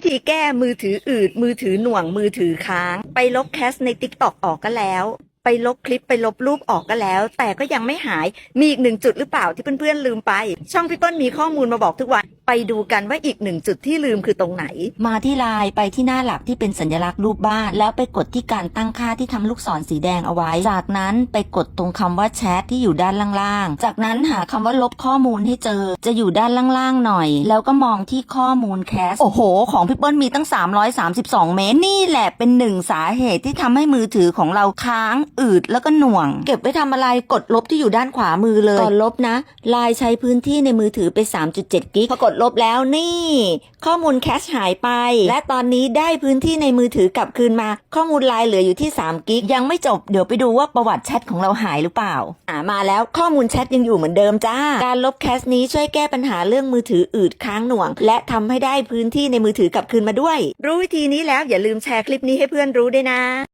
วิธีแก้มือถืออืด มือถือหน่วงมือถือค้าง ไปลบแคสในติ๊กตอกออกก็แล้ว ไปลบคลิปไปลบรูปออกก็แล้ว แต่ก็ยังไม่หายมีอีกหนึ่งจุดหรือเปล่าที่เพื่อนๆลืมไป ช่องพี่เปิ้ลมีข้อมูลมาบอกทุกวัน ไปดูกันว่าอีกหนึ่งจุดที่ลืมคือตรงไหน มาที่ไลน์ไปที่หน้าหลักที่เป็นสัญลักษณ์รูปบ้าน แล้วไปกดที่การตั้งค่าที่ทำลูกศรสีแดงเอาไว้ จากนั้นไปกดตรงคำว่าแชทที่อยู่ด้านล่างๆ จากนั้นหาคำว่าลบข้อมูลให้เจอ จะอยู่ด้านล่างๆหน่อย แล้วก็มองที่ข้อมูลแคส โอ้โห ของพี่เปิ้ลมีตั้ง 332 เมตร นี่แหละเป็นหนึ่งสาเหตุที่ทำให้มือถือของเราค้างอืดแล้วก็หน่วง เก็บไว้ทำอะไรกดลบที่อยู่ด้านขวามือเลยก่อนลบนะไลน์ใช้พื้นที่ในมือถือไป 3.7 กิกพอกดลบแล้วนี่ ข้อมูลแคชหายไป และตอนนี้ได้พื้นที่ในมือถือกลับคืนมา ข้อมูลไลน์เหลืออยู่ที่3กิกยังไม่จบเดี๋ยวไปดูว่าประวัติแชทของเราหายหรือเปล่า อ่ามาแล้วข้อมูลแชทยังอยู่เหมือนเดิมจ้า การลบแคชนี้ช่วยแก้ปัญหาเรื่องมือถืออืดค้างหน่วง และทำให้ได้พื้นที่ในมือถือกลับคืนมาด้วย รู้วิธีนี้แล้วอย่าลืมแชร์คลิปนี้ให้เพื่อนรู้ด้วยนะ